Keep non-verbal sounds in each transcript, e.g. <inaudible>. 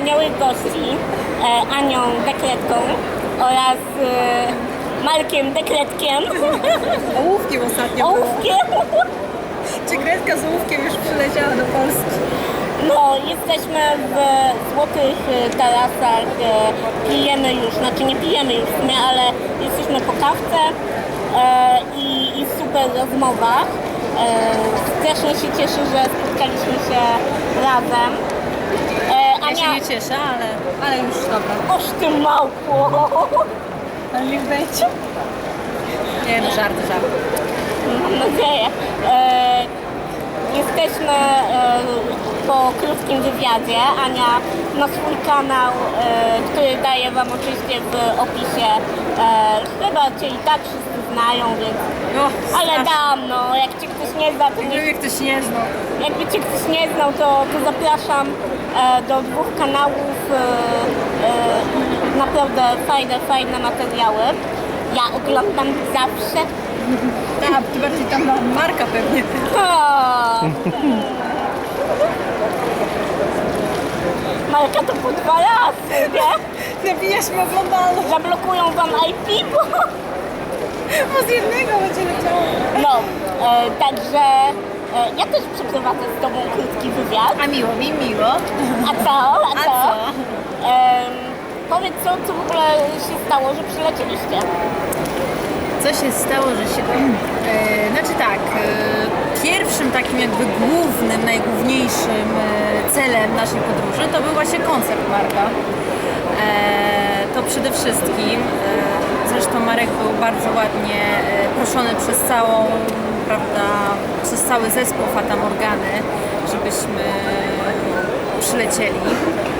wspaniałych gości, e, Anią Dekretką oraz e, Markiem Dekretkiem, Ołówkiem ostatnio było. ołówkiem. <laughs> Czy Gretka z ołówkiem już przyleciała do Polski? No, jesteśmy w złotych e, tarasach, pijemy już, znaczy nie pijemy już w sumie, ale jesteśmy po kawce i, i super rozmowa. E, strasznie się cieszę, że spotkaliśmy się razem. Ja się nie cieszę, ale, ale już dobra. oż ty małpo! Ale niech będzie. Nie no, żart, żart. Mam nadzieję. E, jesteśmy e, po krótkim wywiadzie. Ania ma swój kanał, e, który daję Wam oczywiście w opisie. E, chyba Cię i tak wszyscy znają, więc... No, Ale strasznie. dam, no, jak Cię ktoś nie zna, to nie, Gdyby ktoś nie znał. jakby Cię ktoś nie znał, to, to zapraszam do dwóch kanałów. E, e, naprawdę fajne, fajne materiały. Ja oglądam zawsze Tak, ty bardziej tam ma Marka pewnie. O! Marka to po dwa razy, nie? Nabijasz mi oglądalność, Zablokują wam IP, bo... bo z jednego będzie leciało. No, e, także e, ja też przeprowadzę z tobą krótki wywiad. A miło mi, miło. A co? A A co? co? Em, powiedz co, co w ogóle się stało, że przylecieliście. Co się stało, że się... <clears throat> E, znaczy tak, e, pierwszym takim jakby głównym, najgłówniejszym e, celem naszej podróży to był właśnie koncert Marka. E, to przede wszystkim, e, zresztą Marek był bardzo ładnie e, proszony przez całą, prawda, przez cały zespół Fata Morgany, żebyśmy przylecieli.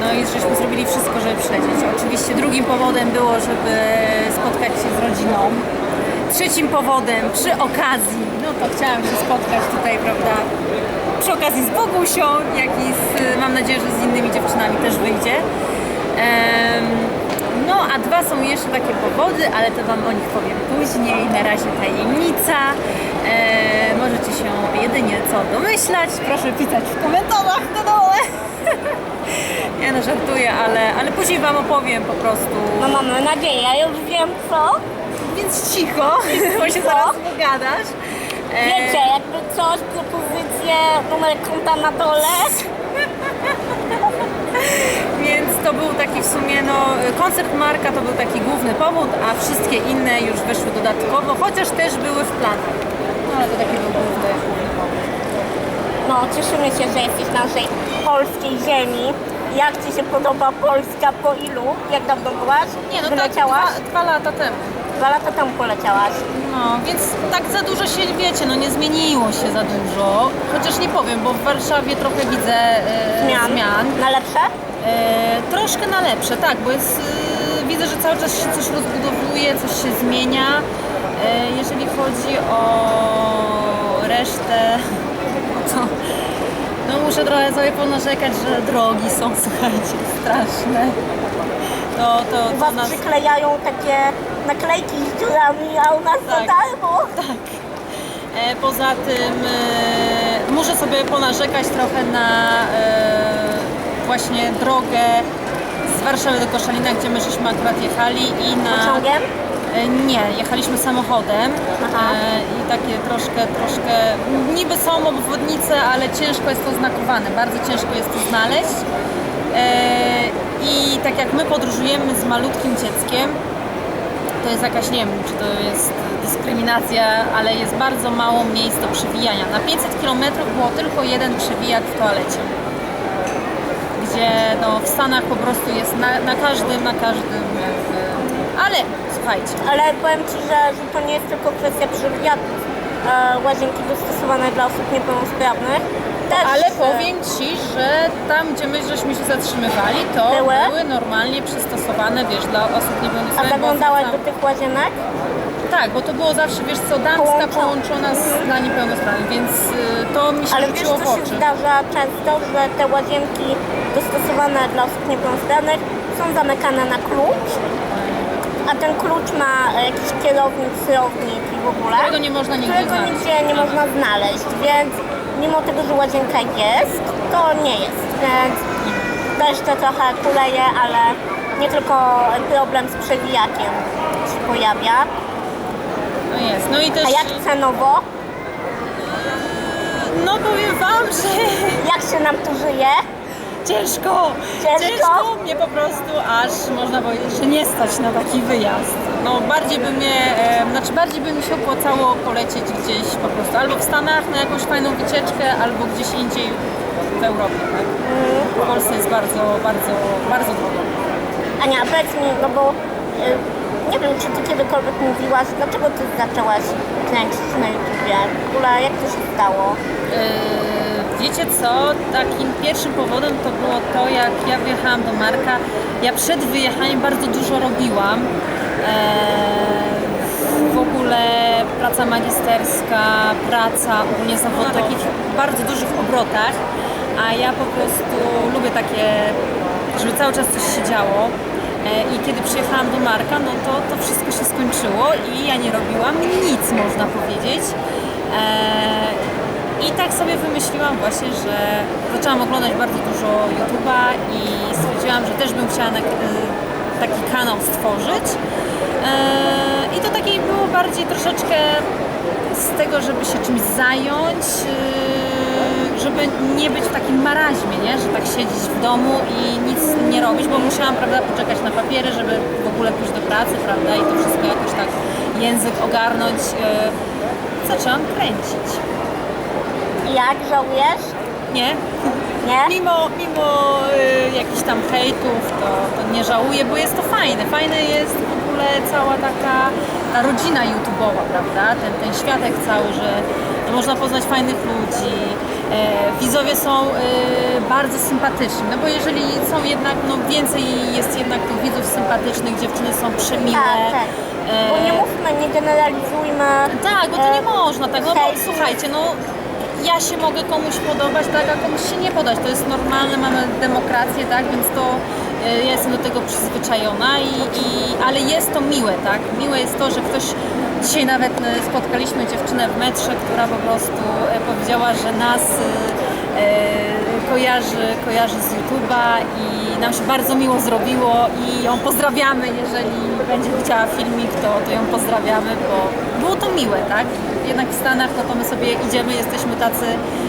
No i żeśmy zrobili wszystko, żeby przylecieć. Oczywiście drugim powodem było, żeby spotkać się z rodziną. Trzecim powodem przy okazji, no to chciałam się spotkać tutaj, prawda, przy okazji z Bogusią, jak i z, mam nadzieję, że z innymi dziewczynami też wyjdzie. Em, no, a dwa są jeszcze takie powody, ale to Wam o nich powiem później. Na razie tajemnica. E, możecie się jedynie co domyślać. Proszę pisać w komentarzach na dole. <laughs> Nie no, żartuję, ale, ale później Wam opowiem po prostu. No mamy nadzieję, ja już wiem co. Więc cicho, bo się zaraz pogadasz. E, Wiecie, jakby coś, propozycje, numer konta na dole. <laughs> Więc to był taki w sumie, no, koncert Marka to był taki główny powód, a wszystkie inne już wyszły dodatkowo, chociaż też były w planach. No ale to taki był główny, główny powód. No, cieszymy się, że jesteś na naszej polskiej ziemi. Jak Ci się podoba Polska po ilu? Jak dawno byłaś? Nie, no tak Wyleciałaś? dwa, dwa lata temu. Dwa lata temu poleciałaś. No, więc tak za dużo się, wiecie, no nie zmieniło się za dużo. Chociaż nie powiem, bo w Warszawie trochę widzę e, Zmian. zmian. Na lepsze? E, troszkę na lepsze, tak, bo jest, e, widzę, że cały czas się coś rozbudowuje, coś się zmienia. E, jeżeli chodzi o resztę, <laughs> no to no muszę trochę sobie ponarzekać, że drogi są, <laughs> słuchajcie, straszne. To, to, to Was nas... przyklejają takie naklejki z dziurami, a u nas Tak. darmo. E, Poza tym e, muszę sobie ponarzekać trochę na e, właśnie drogę z Warszawy do Koszalina, gdzie my żeśmy akurat jechali i na... Pociągiem? E, Nie, jechaliśmy samochodem Aha. e, i takie troszkę, troszkę, niby są obwodnice, ale ciężko jest to znakowane, bardzo ciężko jest to znaleźć. E, I tak jak my podróżujemy z malutkim dzieckiem, to jest jakaś, nie wiem, czy to jest dyskryminacja, ale jest bardzo mało miejsc do przewijania. Na 500 km było tylko jeden przewijak w toalecie. Gdzie no, w Stanach po prostu jest na, na każdym, na każdym jakby... Ale słuchajcie, Ale powiem Ci, że, że to nie jest tylko kwestia przewijatów. E, łazienki dostosowane dla osób niepełnosprawnych. Też, ale powiem Ci, że tam, gdzie my żeśmy się zatrzymywali, to Były? były normalnie przystosowane, wiesz, dla osób A niepełnosprawnych. zaglądałaś bo do tych łazienek? Tak, bo to było zawsze, wiesz co, damska Połączone. połączona z, dla niepełnosprawnych, więc y, to mi się Ale wiesz, rzuciło w co się oczy. zdarza często, że te łazienki dostosowane dla osób niepełnosprawnych są zamykane na klucz, a ten klucz ma e, jakiś kierownik, sterownik i w ogóle, Którego nie można nigdzie którego znaleźć. nigdzie nie można znaleźć, więc mimo tego, że łazienka jest, to nie jest, więc też to trochę kuleje, ale nie tylko problem z przewijakiem się pojawia. No jest. No i też. A jak cenowo? No powiem wam, że Jak się nam tu żyje? ciężko. Ciężko? mnie po prostu aż można powiedzieć, że nie stać na taki wyjazd. No bardziej by mnie, e, znaczy bardziej by mi się opłacało polecieć gdzieś po prostu albo w Stanach na jakąś fajną wycieczkę, albo gdzieś indziej w Europie, tak? W Polsce jest bardzo, bardzo, bardzo drogo. Ania, powiedz mi, no bo y, nie wiem, czy ty kiedykolwiek mówiłaś, dlaczego ty zaczęłaś kręcić na YouTubie? W ogóle jak to się stało? Yy, Wiecie co? Takim pierwszym powodem to było to, jak ja wyjechałam do Marka. Ja przed wyjechaniem bardzo dużo robiłam. Eee, w ogóle praca magisterska, praca ogólnie zawodowa, na takich bardzo dużych obrotach, a ja po prostu lubię takie, żeby cały czas coś się działo. E, I kiedy przyjechałam do Marka, no to to wszystko się skończyło i ja nie robiłam nic, można powiedzieć. E, i tak sobie wymyśliłam właśnie, że zaczęłam oglądać bardzo dużo YouTube'a i stwierdziłam, że też bym chciała taki kanał stworzyć. Eee, I to takie było bardziej troszeczkę z tego, żeby się czymś zająć, yy, żeby nie być w takim maraźmie, nie? że tak siedzieć w domu i nic nie robić, bo musiałam prawda, poczekać na papiery, żeby w ogóle pójść do pracy, prawda, i to wszystko jakoś tak język ogarnąć. Yy, zaczęłam kręcić. Jak żałujesz? Nie. Nie? <laughs> Mimo, mimo y, jakichś tam hejtów, to, to nie żałuję, bo jest to fajne. Fajne jest ogóle cała taka ta rodzina YouTube'owa, prawda? Ten, ten światek cały, że można poznać fajnych ludzi. E, widzowie są y, bardzo sympatyczni, no bo jeżeli są jednak, no więcej jest jednak tych widzów sympatycznych, dziewczyny są przemiłe. Tak, tak. Bo nie mówmy, nie generalizujmy. Tak, bo to e, nie można tak, no bo hejtu. słuchajcie, no ja się mogę komuś podobać, tak, a komuś się nie podać. To jest normalne, mamy demokrację, tak, więc to e, ja jestem do tego przyzwyczajona, i, i, ale jest to miłe, tak. Miłe jest to, że ktoś dzisiaj nawet e, spotkaliśmy dziewczynę w metrze, która po prostu e, powiedziała, że nas e, e, kojarzy, kojarzy z YouTube'a i nam się bardzo miło zrobiło i ją pozdrawiamy, jeżeli będzie chciała filmik, to, to ją pozdrawiamy, bo było to miłe, tak? Jednak w Stanach, no to my sobie idziemy, jesteśmy tacy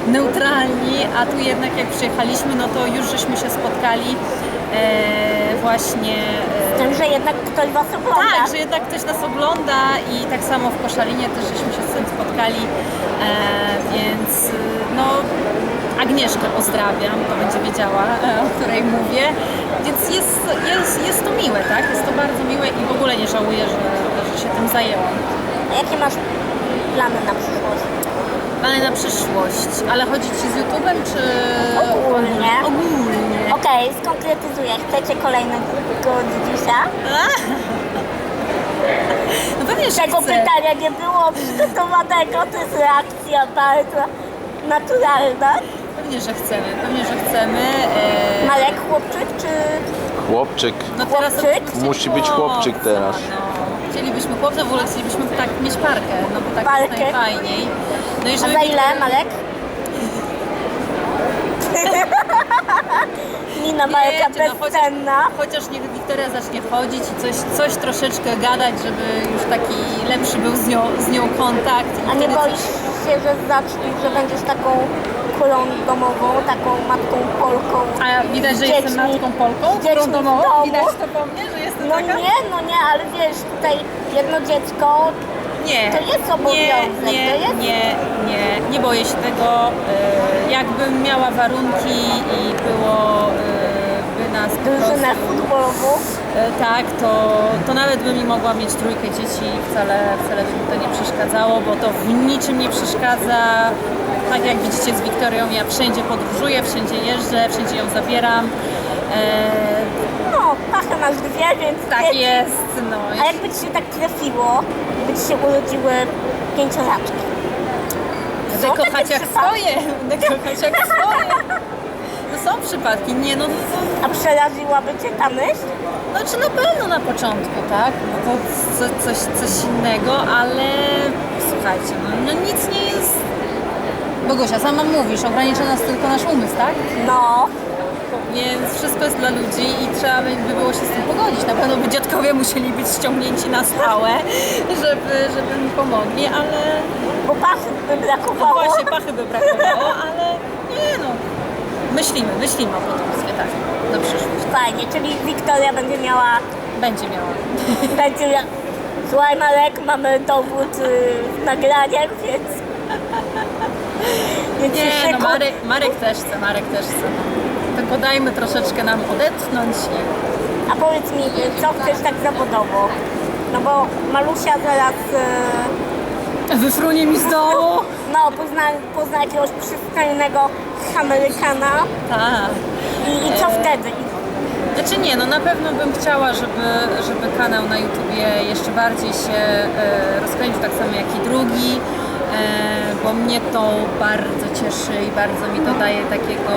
neutralni, a tu jednak jak przyjechaliśmy, no to już żeśmy się spotkali e, właśnie... Z tym, że jednak ktoś was ogląda. Tak, że jednak ktoś nas ogląda i tak samo w Koszalinie też żeśmy się z tym spotkali, e, więc y, no Agnieszkę pozdrawiam, to będzie wiedziała, e, o której mówię, więc jest, jest, jest to miłe, tak? Jest to bardzo miłe i w ogóle nie żałuję, że, że się tym zajęłam. A jakie masz plany na przyszłość? Plany na przyszłość, ale chodzi Ci z YouTube'em, czy... Ogólnie. Ogólnie. Okej, skonkretyzuję. Chcecie kolejnego dzisia? <laughs> No pewnie, że Tego chcę. pytania nie było przygotowanego, to jest reakcja bardzo naturalna. Pewnie, że chcemy, pewnie, że chcemy. E, Marek chłopczyk czy Chłopczyk. No teraz Chłopczyk? Musi być chłopczyk teraz. No. Chcielibyśmy chłopca, w ogóle chcielibyśmy tak mieć parkę, no bo tak Parkę? jest najfajniej. No i A żeby za ile, Marek? <laughs> Mina Mareka Wiecie, no chociaż, bezcenna. chociaż niech Wiktoria zacznie chodzić i coś, coś troszeczkę gadać, żeby już taki lepszy był z nią, z nią kontakt. I A nie wtedy boisz coś- się, że zaczniesz, że będziesz taką kulą domową, taką matką Polką? A widać, że z jestem dziećmi- matką Polką, z dziećmi którą w domową. domu. Widać to po mnie, że jestem No taka? nie, no nie, ale wiesz, tutaj jedno dziecko, Nie. To jest obowiązek, Nie, nie, to jest- nie, nie, nie boję się tego. E, Jakbym miała warunki i było e, by nas drużynę prostu, futbolową. e, tak, to, to nawet bym mi mogła mieć trójkę dzieci i wcale, wcale by mi to nie przeszkadzało, bo to w niczym nie przeszkadza. Tak jak widzicie z Wiktorią, ja wszędzie podróżuję, wszędzie jeżdżę, wszędzie ją zabieram. No, pachę masz dwie, więc tak jest, no. A jakby ci się tak trafiło, się urodziły pięciolaczki? Będę Są kochać takie jak przypadki? swoje, będę kochać jak swoje. No są przypadki, nie no, to, A przeraziłaby cię ta myśl? znaczy na pewno na początku, tak? No to co, coś, coś innego, ale słuchajcie, no, no nic nie jest, bo Bogusia, sama mówisz, ogranicza nas tylko nasz umysł, tak? No, Więc wszystko jest dla ludzi i trzeba by by było się z tym pogodzić. Na pewno by dziadkowie musieli być ściągnięci na stałe, żeby, żeby mi pomogli, ale bo pachy by no brakowało. właśnie pachy by brakowało, ale nie no. Myślimy, myślimy o potomstwie, tak, na przyszłość. Fajnie, czyli Wiktoria będzie miała Będzie miała. Będzie ja... Słuchaj Marek, mamy dowód y, w nagraniach, więc... więc Nie, no. Marek, Marek też chce, Marek też chce. Tylko dajmy troszeczkę nam odetchnąć. A powiedz mi, co chcesz tak zawodowo? No bo Malusia zaraz... y, Wyfrunie mi z domu! No, pozna, pozna jakiegoś przystojnego Amerykana Tak. i, i co wtedy? I, Znaczy nie, no na pewno bym chciała, żeby, żeby kanał na YouTubie jeszcze bardziej się e, rozkręcił, tak samo jak i drugi, e, bo mnie to bardzo cieszy i bardzo mi to daje takiego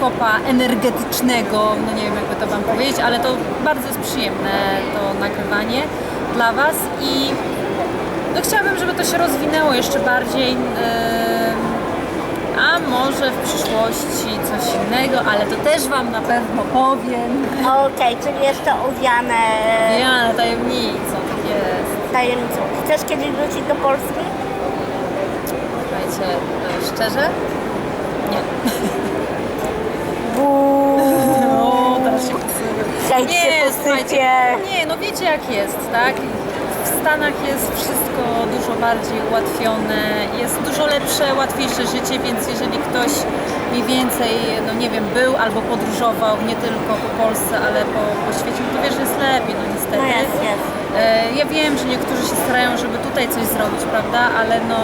kopa energetycznego, no nie wiem jakby to Wam powiedzieć, ale to bardzo jest przyjemne to nagrywanie dla Was i no chciałabym, żeby to się rozwinęło jeszcze bardziej. a może w przyszłości coś innego, ale to też Wam na pewno powiem. Okej, czyli jeszcze owiane Ja tajemnicą, tak jest. tajemnicą. Chcesz kiedyś wrócić do Polski? Słuchajcie, e, szczerze? Nie. <laughs> No, teraz się Nie, słuchajcie, posypie. nie, no wiecie jak jest, tak? W Stanach jest wszystko dużo bardziej ułatwione, jest dużo lepsze, łatwiejsze życie, więc jeżeli ktoś mniej więcej, no nie wiem, był albo podróżował nie tylko po Polsce, ale po, po świecie, no to wiesz, że jest lepiej, no niestety. No jest, jest. E, Ja wiem, że niektórzy się starają, żeby tutaj coś zrobić, prawda? Ale no,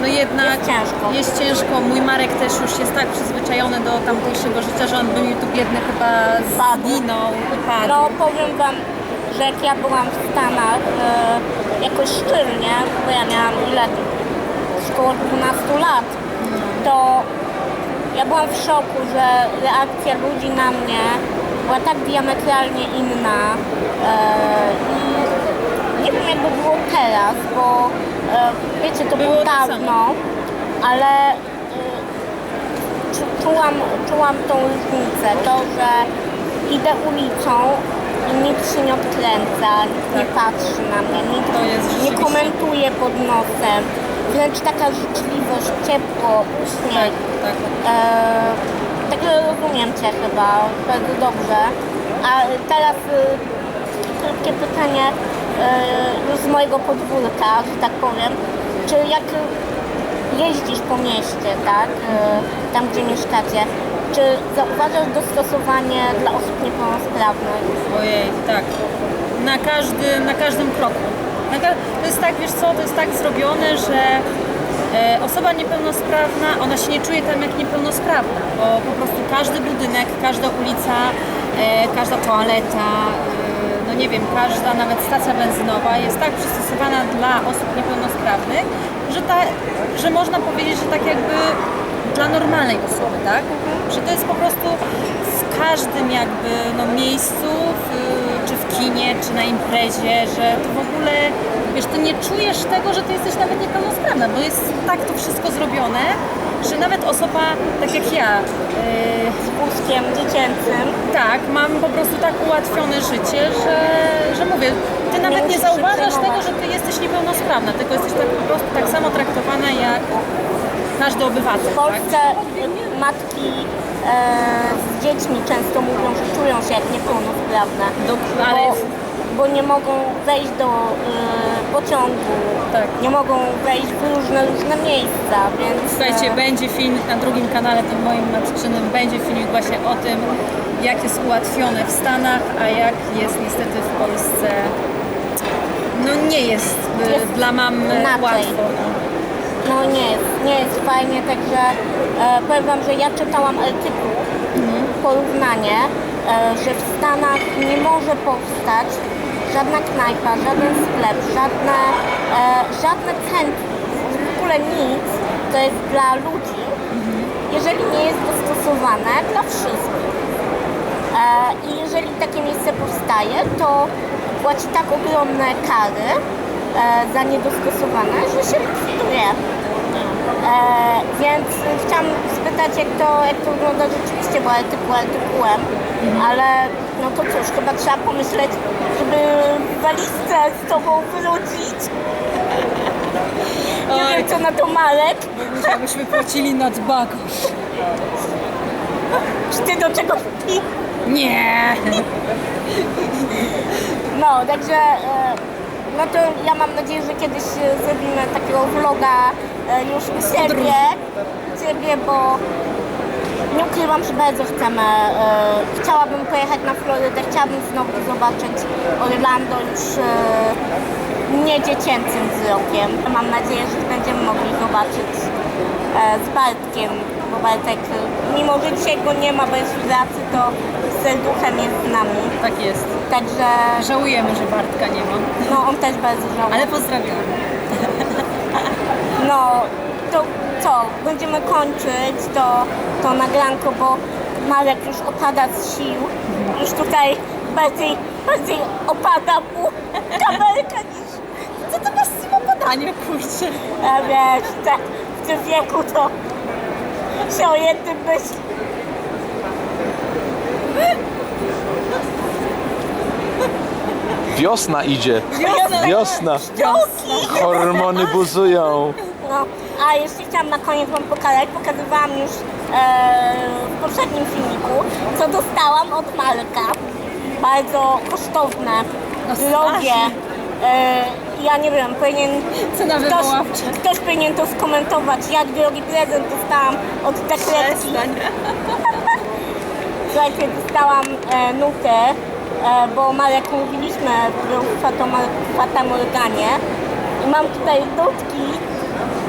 no jednak Jest ciężko. jest ciężko. Mój Marek też już jest tak przyzwyczajony do tamtejszego życia, że on by mi tu biedny chyba zginął i padł. No powiem wam, że jak ja byłam w Stanach e, jakoś szczelnie, bo ja miałam ile? Około 12 lat, to ja byłam w szoku, że reakcja ludzi na mnie była tak diametralnie inna. E, i nie wiem jakby było teraz, bo e, wiecie, to było, Było to samo. dawno, ale e, czu- czułam, czułam tą różnicę, to, że idę ulicą i nikt się nie odkręca, nikt nie patrzy na mnie, nikt nie komentuje pod nosem. Wręcz taka życzliwość, ciepło, Tak, uśmiech. tak. E, także rozumiem Cię chyba bardzo dobrze. A teraz e, krótkie pytanie z mojego podwórka, że tak powiem. Czy jak jeździsz po mieście, tak, e, tam gdzie mieszkacie, czy zauważasz dostosowanie dla osób niepełnosprawnych? Ojej, tak. Na, każdy, na każdym kroku. Na ka- to jest tak, wiesz co, to jest tak zrobione, że e, osoba niepełnosprawna, ona się nie czuje tam jak niepełnosprawna, bo po prostu każdy budynek, każda ulica, e, każda toaleta, e, nie wiem, każda nawet stacja benzynowa jest tak przystosowana dla osób niepełnosprawnych, że, ta, że można powiedzieć, że tak jakby dla normalnej osoby, tak? Że to jest po prostu w każdym jakby no, miejscu, w, czy w kinie, czy na imprezie, że to w ogóle, wiesz, ty nie czujesz tego, że ty jesteś nawet niepełnosprawna, bo jest tak to wszystko zrobione, że nawet osoba, tak jak ja, yy, Z wózkiem dziecięcym? tak, mam po prostu tak ułatwione życie, że, że mówię, ty nawet nie zauważasz tego, że ty jesteś niepełnosprawna, tylko jesteś tak po prostu tak samo traktowana jak każdy obywatel, W tak? Polsce matki e, z dziećmi często mówią, że czują się jak niepełnosprawne, Do, ale bo, bo nie mogą wejść do e, pociągu, Tak. nie mogą wejść w różne, różne miejsca, więc... Słuchajcie, e, będzie filmik na drugim kanale, tym moim matczynym, będzie filmik właśnie o tym, jak jest ułatwione w Stanach, a jak jest niestety w Polsce. No nie jest, y, Jest dla mam inaczej. łatwo. No. Nie jest, nie jest fajnie, także e, powiem Wam, że ja czytałam artykuł, porównanie, e, że w Stanach nie może powstać żadna knajpa, żaden sklep, żadne, e, żadne centrum, w ogóle nic, co jest dla ludzi, jeżeli nie jest dostosowane dla wszystkich. E, I jeżeli takie miejsce powstaje, to płaci tak ogromne kary za niedostosowane, że się likwiduje. E, więc chciałam spytać, jak to, jak to wygląda rzeczywiście, bo artykuł artykułem, ale no to cóż, chyba trzeba pomyśleć, żeby w walizce z tobą wrócić. Nie Oj. wiem, co na to Marek. Musiałyśmy płacili nad bagaż. Czy ty do czegoś pi? Nie! No, także e, no to ja mam nadzieję, że kiedyś e, zrobimy takiego vloga e, już u siebie, ciebie, bo nie ukrywam, że bardzo chcemy. E, chciałabym pojechać na Florydę, chciałabym znowu zobaczyć Orlando już nie dziecięcym wzrokiem. Mam nadzieję, że będziemy mogli zobaczyć z Bartkiem, Bartek, mimo że dzisiaj go nie ma, bo jest w pracy, to serduchem jest z nami. Tak jest. Także Żałujemy, że Bartka nie ma. no on też bardzo żałuje. Ale pozdrawiamy. No to co, będziemy kończyć to, to nagranko, bo Marek już opada z sił. Już tutaj bardziej, bardziej opada mu kamerka niż... Co to masz z tym opadaniem, kurczę? A wiesz, tak w tym wieku to się o jednym myśli. Wiosna idzie. Wiosna. Wiosna. Hormony buzują. No, a jeszcze chciałam na koniec Wam pokazać, pokazywałam już e, w poprzednim filmiku, co dostałam od Marka. Bardzo kosztowne, No drogie. E, ja nie wiem, powinien Cena ktoś, wywoławcza. ktoś powinien to skomentować, jak drogi prezent dostałam od dekretki. Słuchajcie, dostałam e, nutę, e, bo Marek mówiliśmy, był w Fatamorganie i mam tutaj nutki,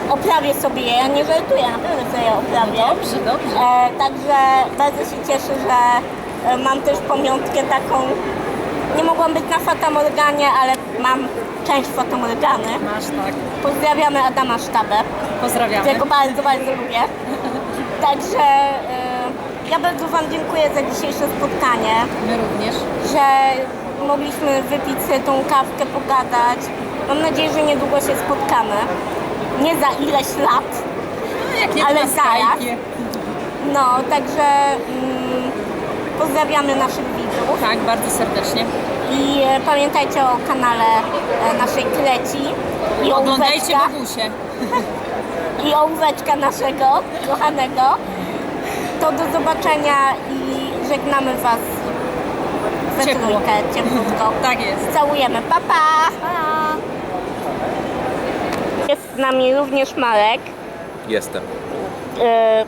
oprawię sobie je, ja nie żartuję, naprawdę sobie je oprawię. Dobrze, dobrze. E, także bardzo się cieszę, że e, mam też pamiątkę taką, nie mogłam być na Fatamorganie, ale mam część Fatamorgany. Masz tak. Pozdrawiamy Adama Sztabę Pozdrawiamy. którego bardzo, bardzo lubię. <laughs> Także y, ja bardzo Wam dziękuję za dzisiejsze spotkanie, My również. że mogliśmy wypić sobie tą kawkę, pogadać. Mam nadzieję, że niedługo się spotkamy. Nie za ileś lat, No, jak nie Ale na zaraz. Skype'ie. no także mm, pozdrawiamy naszych widzów Tak, bardzo serdecznie. i e, pamiętajcie o kanale e, naszej Kleci i Oglądajcie ołóweczka, Bogusie. <laughs> i ołóweczka naszego kochanego. To do zobaczenia i żegnamy Was ze Ciepło. trójkę, cieplutko. <laughs> Tak jest. Całujemy, pa pa! Jest z nami również Marek. Jestem. E,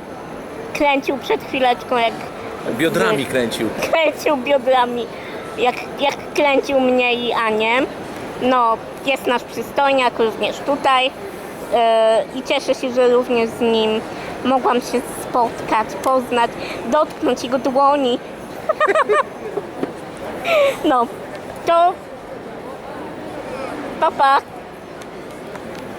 kręcił przed chwileczką, jak Biodrami kręcił. kręcił biodrami, jak, jak kręcił mnie i Anię. No, jest nasz przystojniak również tutaj e, i cieszę się, że również z nim mogłam się spotkać, poznać, dotknąć jego dłoni. <laughs> no, to pa pa!